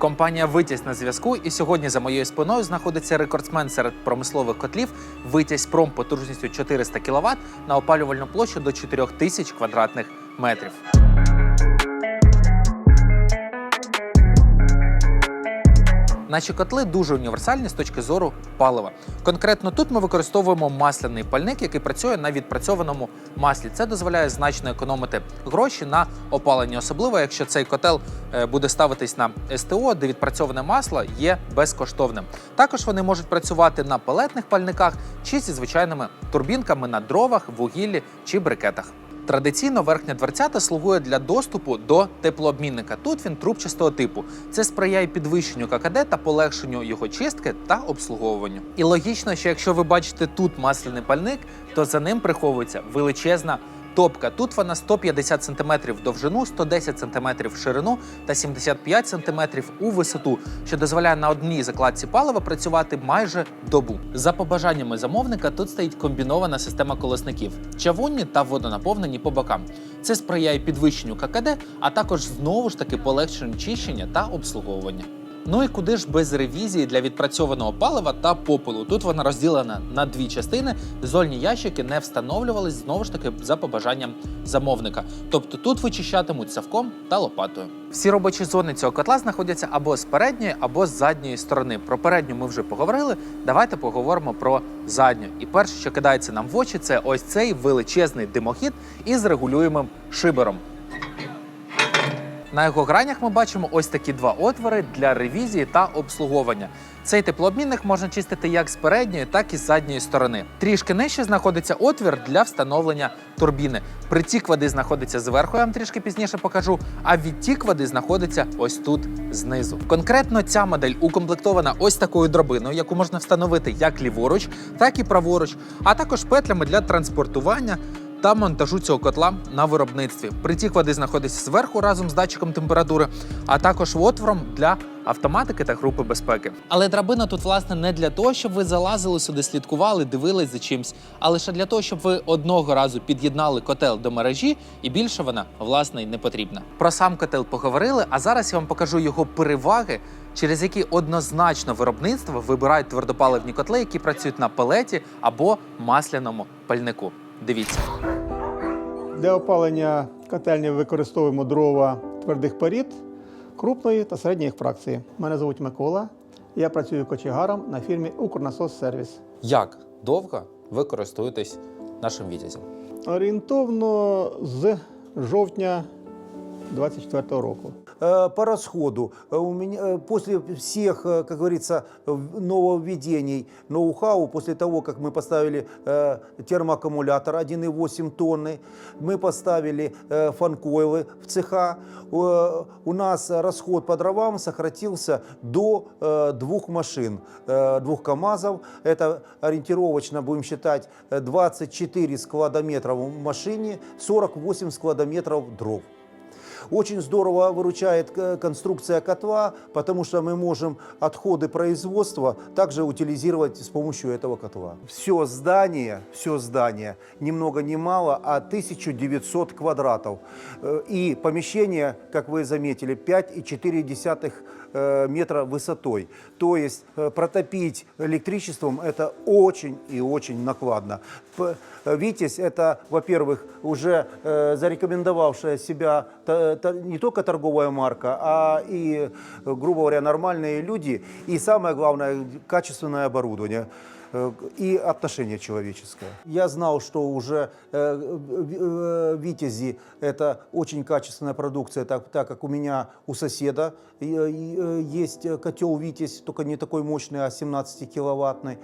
Компанія Витязь на зв'язку, і сьогодні за моєю спиною знаходиться рекордсмен серед промислових котлів Витязь Пром потужністю 400 кВт на опалювальну площу до 4000 квадратних метрів. Наші котли дуже універсальні з точки зору палива. Конкретно тут ми використовуємо масляний пальник, який працює на відпрацьованому маслі. Це дозволяє значно економити гроші на опаленні, особливо якщо цей котел е, буде ставитись на СТО, де відпрацьоване масло є безкоштовним. Також вони можуть працювати на палетних пальниках чи зі звичайними турбінками на дровах, вугіллі чи брикетах. Традиційно верхня дверцята слугує для доступу до теплообмінника. Тут він трубчастого типу. Це сприяє підвищенню ККД та полегшенню його чистки та обслуговуванню. І логічно, що якщо ви бачите тут масляний пальник, то за ним приховується величезна. Топка тут вона 150 см довжину, 110 см в ширину та 75 см у висоту, що дозволяє на одній закладці палива працювати майже добу. За побажаннями замовника тут стоїть комбінована система колосників, чавунні та водонаповнені по бокам. Це сприяє підвищенню ККД, а також знову ж таки полегшенню чищення та обслуговування. Ну і куди ж без ревізії для відпрацьованого палива та попелу? Тут вона розділена на дві частини. Зольні ящики не встановлювались знову ж таки за побажанням замовника. Тобто тут вичищатимуть савком та лопатою. Всі робочі зони цього котла знаходяться або з передньої, або з задньої сторони. Про передню ми вже поговорили. Давайте поговоримо про задню. І перше, що кидається нам в очі, це ось цей величезний димохід із регулюємим шибером. На його гранях ми бачимо ось такі два отвори для ревізії та обслуговування. Цей теплообмінник можна чистити як з передньої, так і з задньої сторони. Трішки нижче знаходиться отвір для встановлення турбіни. Притік води знаходиться зверху, я вам трішки пізніше покажу. А відтік води знаходиться ось тут знизу. Конкретно ця модель укомплектована ось такою дробиною, яку можна встановити як ліворуч, так і праворуч, а також петлями для транспортування та монтажу цього котла на виробництві. Притік води знаходиться зверху разом з датчиком температури, а також отвором для автоматики та групи безпеки. Але драбина тут власне не для того, щоб ви залазили сюди, слідкували, дивились за чимсь, а лише для того, щоб ви одного разу під'єднали котел до мережі, і більше вона власне й не потрібна. Про сам котел поговорили, а зараз я вам покажу його переваги. Через які однозначно виробництво вибирають твердопаливні котли, які працюють на пелеті або масляному пальнику. Дивіться. Для опалення котельні використовуємо дрова твердих порід крупної та середньої фракції. Мене звуть Микола. Я працюю кочегаром на фірмі Укрнасос Сервіс. Як довго ви користуєтесь нашим вітязем? Орієнтовно з жовтня 24 року. Э, По расходу э, у меня э, после всех, как говорится, нововведений, ноу-хау, после того, как мы поставили термоаккумулятор 1,8 тонны, мы поставили фанкойлы в цеха, у нас расход по дровам сократился до двух машин, двух КАМАЗов. Это ориентировочно, будем считать, э, 24 складометров в машине, 48 складометров дров. Очень здорово выручает э, конструкция котла, потому что мы можем отходы производства также утилизировать с помощью этого котла. Все здание, все здание, ни много ни мало, а 1900 квадратов. Э, И помещение, как вы заметили, 5,4 э, метра высотой. То есть протопить электричеством это очень и очень накладно. Витязь это, во-первых, уже зарекомендовавшая себя не только торговая марка, а и, э, грубо говоря, нормальные люди. И самое главное, качественное оборудование э, и отношение человеческое. Я знал, что уже э, в- э, Витязи это очень качественная продукция, так, так как у меня у соседа э, э, есть э, котел Витязь, только не такой мощный, а 17 киловаттный.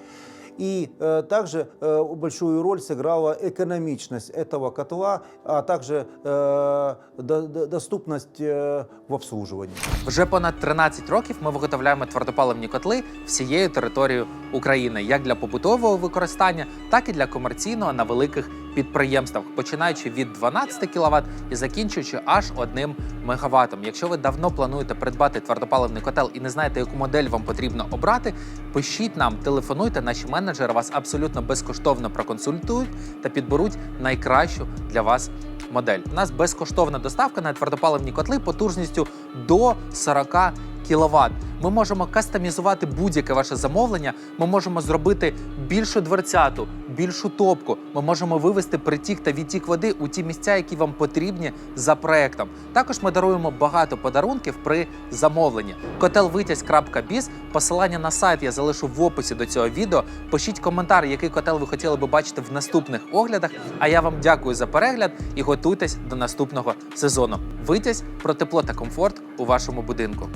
И э, также э, большую роль сыграла экономичность этого котла, а также э, до- до- доступность э, в обслуживании. Вже понад 13 років ми виготовляємо твердопаливні котли всією територією України, як для побутового використання, так і для комерційного на великих підприємствах, починаючи від 12 кВт і закінчуючи аж 1 МВт. Якщо ви давно плануєте придбати твердопаливний котел і не знаєте, яку модель вам потрібно обрати, пишіть нам, телефонуйте. Наші менеджери вас абсолютно безкоштовно проконсультують та підберуть найкращу для вас модель. У нас безкоштовна доставка на твердопаливні котли потужністю до 40 кВт. Ми можемо кастомізувати будь-яке ваше замовлення. Ми можемо зробити більшу дверцяту, більшу топку. Ми можемо вивести притік та відтік води у ті місця, які вам потрібні за проектом. Також ми даруємо багато подарунків при замовленні. Котелвитязь.біз. Посилання на сайт я залишу в описі до цього відео. Пишіть коментар, який котел ви хотіли би бачити в наступних оглядах. А я вам дякую за перегляд і готуйтесь до наступного сезону. Витязь про тепло та комфорт у вашому будинку.